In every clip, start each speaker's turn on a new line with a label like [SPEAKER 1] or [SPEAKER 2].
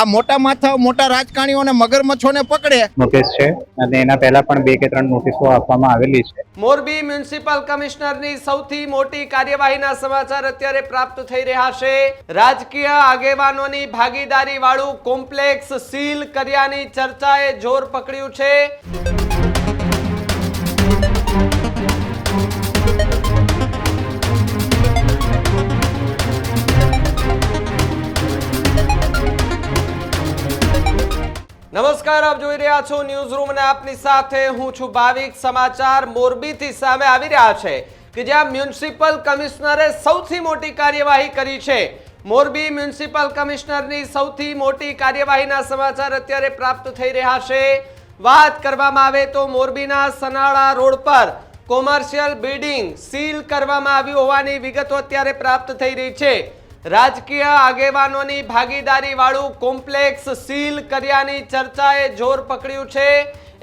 [SPEAKER 1] આ મોટા માથા મોટા રાજકારણીઓને મગરમચ્છોને પકડે.
[SPEAKER 2] નોટિસ છે અને એના પહેલા પણ બે કે ત્રણ નોટિસો આપવામાં આવેલી છે.
[SPEAKER 3] મોરબી મ્યુનિસિપલ કમિશનરની સૌથી મોટી કાર્યવાહીના સમાચાર અત્યારે પ્રાપ્ત થઈ રહ્યા છે. રાજકીય આગેવાનોની ભાગીદારી વાળું કોમ્પ્લેક્સ સીલ કર્યાની ચર્ચાએ જોર પકડ્યું છે. નમસ્કાર, આપ જોઈ રહ્યા છો ન્યૂઝ રૂમ અને આપની સાથે હું છું ભાવિક સમાચાર. મોરબીથી સામે આવી રહ્યા છે કે જ્યાં મ્યુનિસિપલ કમિશનરે સૌથી મોટી કાર્યવાહી કરી છે. મોરબી મ્યુનિસિપલ કમિશનરની સૌથી મોટી કાર્યવાહીના સમાચાર અત્યારે પ્રાપ્ત થઈ રહ્યા છે. વાત કરવામાં આવે તો મોરબીના સનાળા રોડ પર કોમર્શિયલ બિલ્ડિંગ સીલ કરવામાં આવ્યું હોવાની વિગતો અત્યારે પ્રાપ્ત થઈ રહી છે. રાજકીય આગેવાનોની ભાગીદારી વાળું કોમ્પ્લેક્સ સીલ કર્યાની ચર્ચાએ જોર પકડ્યું છે.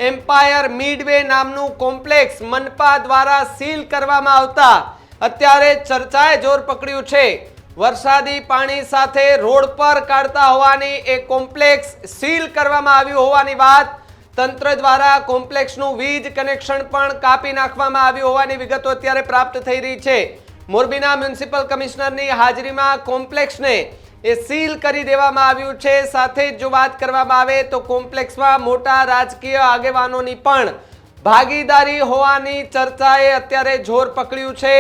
[SPEAKER 3] એમ્પાયર મિડવે નામનું કોમ્પ્લેક્સ મનપા દ્વારા સીલ કરવામાં આવતા. અત્યારે ચર્ચાએ જોર પકડ્યું છે. વરસાદી પાણી સાથે રોડ પર કાઢતા હોવાની એ કોમ્પ્લેક્સ સીલ કરવામાં આવ્યું હોવાની વાત. તંત્ર દ્વારા કોમ્પ્લેક્સનું વીજ કનેક્શન પણ કાપી નાખવામાં આવ્યું હોવાની વિગતો અત્યારે પ્રાપ્ત થઈ રહી છે. મોરબીના મ્યુનિસિપલ કમિશનરની હાજરીમાં કોમ્પ્લેક્સને એ સીલ કરી દેવામાં આવ્યું છે. સાથે જ જો વાત કરવામાં આવે તો કોમ્પ્લેક્સમાં મોટા રાજકીય આગેવાનોની પણ ભાગીદારી હોવાની ચર્ચાએ અત્યારે જોર પકડ્યું છે.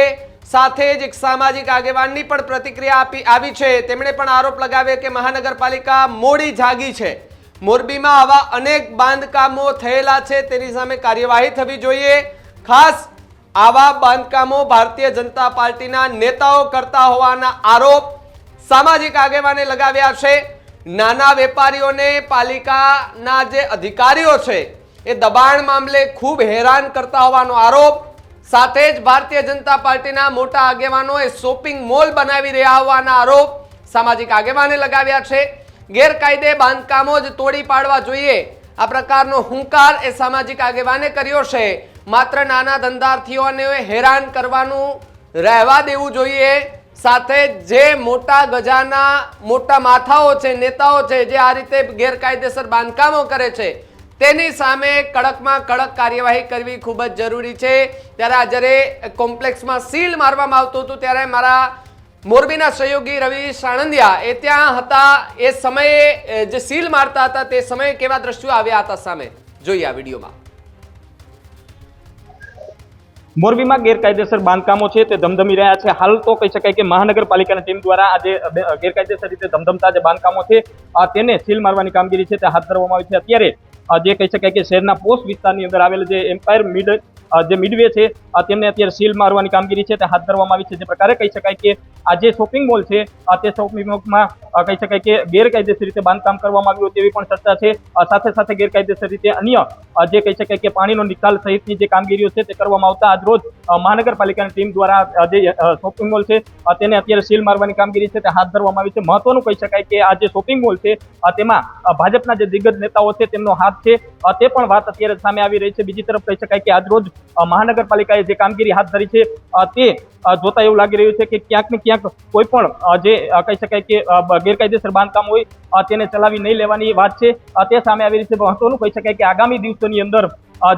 [SPEAKER 3] સાથે જ એક સામાજિક આગેવાનની પણ પ્રતિક્રિયા આપી આવી છે. તેમણે પણ આરોપ લગાવ્યો કે મહાનગરપાલિકા મોડી જાગી છે. મોરબીમાં આવા અનેક બાંધકામો થયેલા છે. તેની સામે કાર્યવાહી થવી જોઈએ. ખાસ આવા બાંધકામો ભારતીય જનતા પાર્ટીના નેતાઓ કરતા હોવાના આરોપ સામાજિક આગેવાને લગાવ્યા છે. નાના વેપારીઓને પાલિકાના જે અધિકારીઓ છે એ દબાણ મામલે ખૂબ હેરાન કરતા હોવાનો આરોપ. સાથે જ ભારતીય જનતા પાર્ટીના મોટા આગેવાનો એ શોપિંગ મોલ બનાવી રહ્યા હોવાના આરોપ સામાજિક આગેવાને લગાવ્યા છે. ગેરકાયદે બાંધકામો જ તોડી પાડવા જોઈએ. આ પ્રકારનો હુંકાર એ સામાજિક આગેવાને કર્યો છે. માત્ર નાના ધંધાર્થીઓને હેરાન કરવાનું રહેવા દેવું જોઈએ. સાથે જે મોટા ગજાના મોટા માથાઓ છે, નેતાઓ છે, જે આ રીતે ગેરકાયદેસર બાંધકામો કરે છે, તેની સામે કડકમાં કડક કાર્યવાહી કરવી ખૂબ જ જરૂરી છે. ત્યારે આ જ્યારે કોમ્પ્લેક્સમાં સીલ મારવામાં આવતું હતું, ત્યારે મારા મોરબીના સહયોગી રવિ સાણંદિયા એ ત્યાં હતા. એ સમયે જે સીલ મારતા હતા, તે સમયે કેવા દ્રશ્યો આવ્યા હતા સામે? જોઈએ આ વિડીયોમાં.
[SPEAKER 4] મોરબીમાં ગેરકાયદેસર બાંધકામો છે, તે ધમધમી રહ્યા છે. હાલ તો કહી શકાય કે મહાનગરપાલિકાની ટીમ દ્વારા આજે ગેરકાયદેસર રીતે ધમધમતા જે બાંધકામો છે તેને સીલ મારવાની કામગીરી છે, તે હાથ ધરવામાં આવી છે. અત્યારે જે કહી શકાય કે શહેરના પોસ્ટ વિસ્તારની અંદર આવેલ જે એમ્પાયર મિડ જે મિડવે છે તેમને અત્યારે સીલ મારવાની કામગીરી છે, તે હાથ ધરવામાં આવી છે. જે પ્રકારે કહી શકાય કે આ જે શોપિંગ મોલ છે તે શોપિંગ મોલમાં કહી શકાય કે ગેરકાયદેસર રીતે બાંધકામ કરવામાં આવ્યું તેવી પણ ચર્ચા છે. સાથે સાથે ગેરકાયદેસર રીતે અન્ય જે કહી શકાય કે પાણીનો નિકાલ સહિતની જે કામગીરીઓ છે, તે કરવામાં આવતા આજ રોજ મહાનગરપાલિકાની ટીમ દ્વારા જે શોપિંગ મોલ છે તેને અત્યારે સીલ મારવાની કામગીરી છે, તે હાથ ધરવામાં આવી છે. મહત્વનું કહી શકાય કે આ જે શોપિંગ મોલ છે તેમાં ભાજપના જે દિગ્ગજ નેતાઓ છે, તેમનો હાથ છે. તે પણ વાત અત્યારે સામે આવી રહી છે. બીજી તરફ કહી શકાય કે આજ રોજ મહાનગરપાલિકાએ જે કામગીરી હાથ ધરી છે તે જોતા એવું લાગી રહ્યું છે કે ક્યાંક ને ક્યાંક કોઈ પણ જે કહી શકાય કે ગેરકાયદેસર બાંધકામ હોય તેને ચલાવી નહીં લેવાની વાત છે. તે સામે આવી રહી છે મહત્વનું કહી શકાય કે આગામી દિવસોની અંદર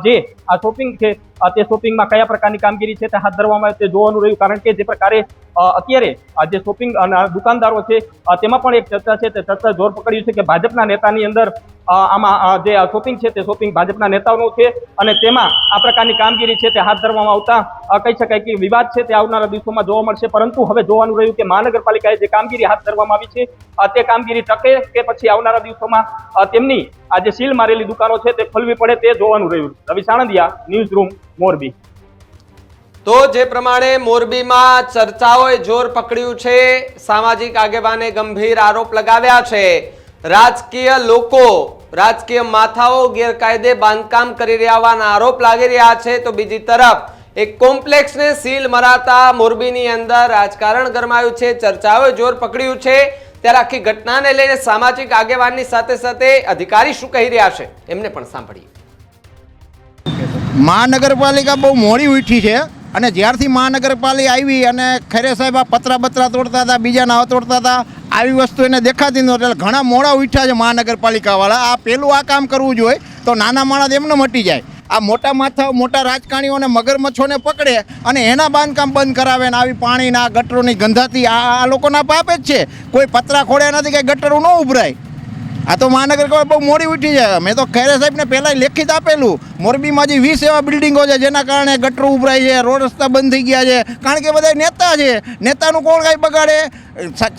[SPEAKER 4] જે આ શોપિંગ છે તે શોપિંગમાં કયા પ્રકારની કામગીરી છે તે હાથ ધરવામાં આવે તે જોવાનું રહ્યું. કારણ કે જે પ્રકારે અત્યારે આ જે શોપિંગ દુકાનદારો છે તેમાં પણ એક ચર્ચા છે, તે ચર્ચા જોર પકડ્યું છે કે ભાજપના નેતાની અંદર આમાં જે શોપિંગ છે તે શોપિંગ ભાજપના નેતાઓનું છે અને તેમાં આ પ્રકારની કામગીરી છે તે હાથ ધરવામાં આવતા કહી શકાય કે વિવાદ છે તે આવનારા દિવસોમાં જોવા મળશે. પરંતુ હવે જોવાનું રહ્યું કે મહાનગરપાલિકાએ જે કામગીરી હાથ ધરવામાં આવી છે તે કામગીરી ટકે કે પછી આવનારા દિવસોમાં તેમની આ જે સીલ મારેલી દુકાનો છે તે ખોલવી પડે તે જોવાનું રહ્યું. Ravi Sanandiya news room Morbi.
[SPEAKER 3] તો જે પ્રમાણે મોરબીમાં ચર્ચાઓએ જોર પકડ્યું છે, સામાજિક આગેવાને ગંભીર આરોપ લગાવ્યા છે. રાજકીય લોકો, રાજકીય માથાઓ ગેરકાયદે બાંધકામ કરી રહ્યા હોવાના આરોપ લાગી રહ્યા છે. તો બીજી તરફ, એક કોમ્પ્લેક્સને સીલ મરાતા મોરબીની અંદર રાજકારણ ગરમાયું છે, ચર્ચાઓએ જોર પકડ્યું છે. ત્યારે આખી ઘટનાને લઈને સામાજિક આગેવાનની સાથે સાથે અધિકારી શું કહી રહ્યા છે, એમને પણ સાંભળીએ.
[SPEAKER 1] મહાનગરપાલિકા બહુ મોડી ઉઠી છે અને જ્યારથી મહાનગરપાલિકા આવી અને ખરે સાહેબ આ પતરા બતરા તોડતા હતા, બીજા નાવ તોડતા હતા, આવી વસ્તુ એને દેખાતી નહોતી એટલે ઘણા મોડા ઉઠ્યા છે મહાનગરપાલિકાવાળા. આ પેલું આ કામ કરવું જોઈએ તો નાના માણસ એમને મટી જાય. આ મોટા માથા, મોટા રાજકારણીઓને મગરમચ્છોને પકડે અને એના બાંધકામ બંધ કરાવે ને આવી પાણીના ગટરોની ગંધાથી આ આ લોકોના પાપે જ છે. કોઈ પતરા ખોડ્યા નથી કે ગટરો ન ઉભરાય. આ તો મહાનગરપાલિકા બહુ મોડી ઉઠી છે. મેં તો ખૈરે સાહેબને પહેલાં લેખિત આપેલું. મોરબીમાં જે વીસ એવા બિલ્ડિંગો છે, જેના કારણે ગટરો ઉભરાય છે, રોડ રસ્તા બંધ થઈ ગયા છે. કારણ કે બધા નેતા છે. નેતાનું કોણ કાંઈ બગાડે?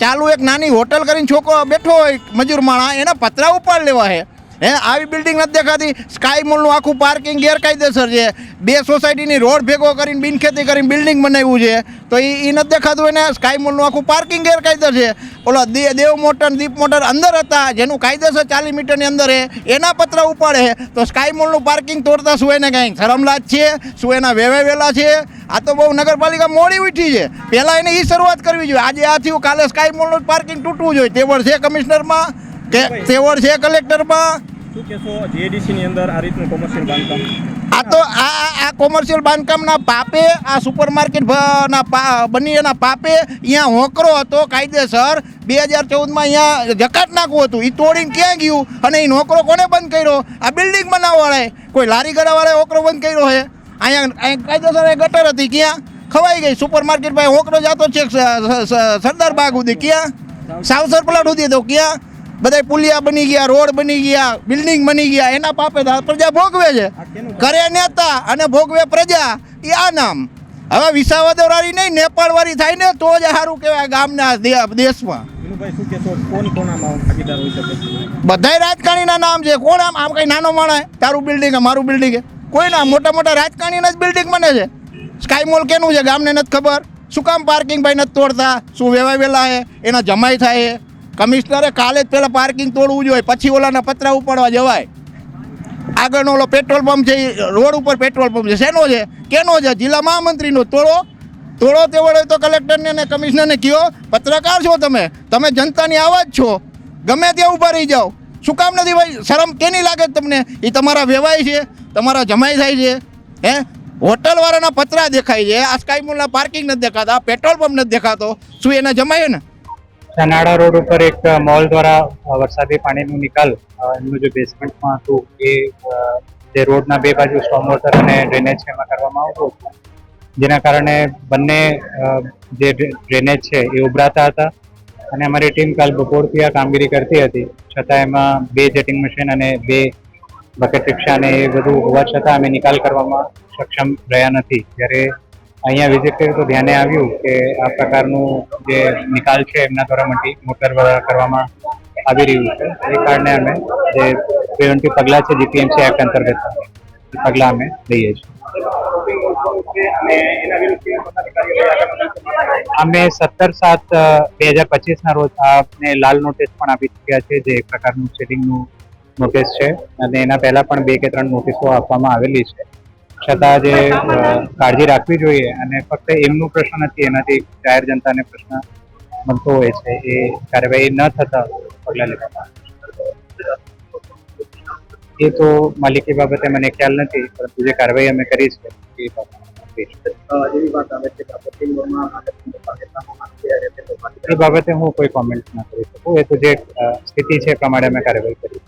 [SPEAKER 1] ચાલુ એક નાની હોટલ કરીને છોકરો બેઠો હોય, મજૂર માણા એના પતરા ઉપાડ લેવા છે. હે, આવી બિલ્ડિંગ નથી દેખાતી. સ્કાય મોલનું આખું પાર્કિંગ ગેરકાયદેસર છે. બે સોસાયટીની રોડ ભેગો કરીને, બિનખેતી કરીને બિલ્ડિંગ બનાવ્યું છે. તો એ એ નથી દેખાતું એને સ્કાય મોલનું આખું પાર્કિંગ ગેરકાયદેસર છે. ઓલો દેવ મોટર દીપ મોટર અંદર હતા, જેનું કાયદેસર ચાલીસ મીટરની અંદર હે એના પત્ર ઉપાડે તો સ્કાય મોલનું પાર્કિંગ તોડતા શું એને કાંઈ શરમલાજ છે? શું એના વેવે વેલા છે? આ તો બહુ નગરપાલિકા મોડી ઉઠી છે. પહેલાં એને એ શરૂઆત કરવી જોઈએ. આજે આ થયું, કાલે સ્કાય મોલનું પાર્કિંગ તૂટવું જોઈએ. તે છે કમિશનરમાં કે તેવડ છે કલેક્ટરમાં?
[SPEAKER 4] આ
[SPEAKER 1] તો આ આ- કોમર્શિયલ બાંધકામના પાપે આ સુપર માર્કેટના બની એના પાપે અહીંયા હોકરો હતો કાયદેસર. બે હજાર ચૌદમાં અહીંયા જકાત નાખવું હતું. એ તોડીને ક્યાં ગયું? અને એ નોકરો કોને બંધ કર્યો? આ બિલ્ડિંગ બનાવવાળાએ. કોઈ લારી ગળાવાળાએ હોકરો બંધ કર્યો છે અહીંયા કાયદેસર ગટર હતી. ક્યાં? ખવાઈ ગઈ. સુપરમાર્કેટ ભાઈ હોકરો જતો છે સરદાર બાગ સુધી. ક્યાં? સાવસર પ્લાટ સુધી તો. ક્યાં? બધા પુલિયા બની ગયા રોડ બની ગયા બિલ્ડિંગ બની ગયા એના પાપે પ્રજા ભોગવે છે. કરે નેતા અને ભોગવે પ્રજા એ આ નામ. હવે વિસાવદરવાળી નહીં નેપાળવાળી થાય ને તો જ સારું કહેવાય ગામના દેશમાં. બધાય રાજકારણીના નામ છે. કોણ આમ આમ કઈ નાનો માણસ તારું બિલ્ડિંગ મારું બિલ્ડિંગ કોઈ ના મોટા મોટા રાજકારણીના જ બિલ્ડિંગ બને છે. સ્કાય મોલ કેનું છે? ગામને નથી ખબર. શું કામ પાર્કિંગ ભાઈ નથી તોડતા? શું વેવાય વેલા છે? એના જમાઈ થાય કમિશનરે કાલે જ પહેલાં પાર્કિંગ તોડવું જોઈએ પછી ઓલાના પતરા ઉપાડવા જવાય. આગળનો ઓલો પેટ્રોલ પંપ છે એ રોડ ઉપર પેટ્રોલ પંપ છે, શેનો છે? કેનો છે? જિલ્લા મહામંત્રીનો તોડો. તોડો તે વડે તો કલેક્ટરને અને કમિશનરને કહો પત્રકાર છો તમે? તમે જનતાની આવાજ છો. ગમે ત્યાં ઊભા રહી જાઓ. શું કામ નથી ભાઈ? શરમ કેની લાગે તમને? એ તમારા વેવાય છે, તમારા જમાઈ થાય છે. હે? હોટલવાળાના પતરા દેખાય છે. આ સ્કાયમોલના પાર્કિંગ નથી દેખાતા પેટ્રોલ પંપ નથી દેખાતો. શું એને જમાય ને?
[SPEAKER 2] ચનાડા રોડ ઉપર એક મોલ દ્વારા વરસાદી પાણીનું નિકાલ એમનું જે બેસમેન્ટમાં હતું એ જે રોડના બે બાજુ સ્ટોમ વોટર અને ડ્રેનેજ છે એમાં કરવામાં આવતું હતું. જેના કારણે બંને જે ડ્રેનેજ છે એ ઉભરાતા હતા અને અમારી ટીમ કાલ બપોરથી આ કામગીરી કરતી હતી. છતાં એમાં બે જેટિંગ મશીન અને બે બકેટ રિક્ષા અને એ બધું હોવા છતાં અમે નિકાલ કરવામાં સક્ષમ રહ્યા નથી. જ્યારે અહીંયા વિઝિટ કર્યું તો ધ્યાને આવ્યું કે આ પ્રકારનું જે નિકાલ છે એમના દ્વારા મટી, મોટર કરવામાં આવી રહ્યું છે. એ કારણે અમે જે પ્રિવેન્ટિવ પગલાં છે જીપીએમસી એક્ટ અંતર્ગત પગલાં અમે લઈએ છીએ. અમે સત્તર સાત બે હજાર પચીસના રોજ આપને લાલ નોટિસ પણ આપી ચૂક્યા છે જે એક પ્રકારનું ચીટિંગનું નોટિસ છે. અને એના પહેલાં પણ બે કે ત્રણ નોટિસો આપવામાં આવેલી છે. છતાં જે કાળજી રાખવી જોઈએ અને ફક્ત એમનું પ્રશ્ન નથી એનાથી જાહેર જનતાને પ્રશ્ન બનતો હોય છે એ કાર્યવાહી ન થતા પગલાં લેવામાં એ તો માલિકી બાબતે મને ખ્યાલ નથી પરંતુ જે કાર્યવાહી અમે કરી છે એ બાબતે એ બાબતે હું કોઈ કોમેન્ટ ના કરી શકું. એ તો જે સ્થિતિ છે એ પ્રમાણે અમે કાર્યવાહી કરી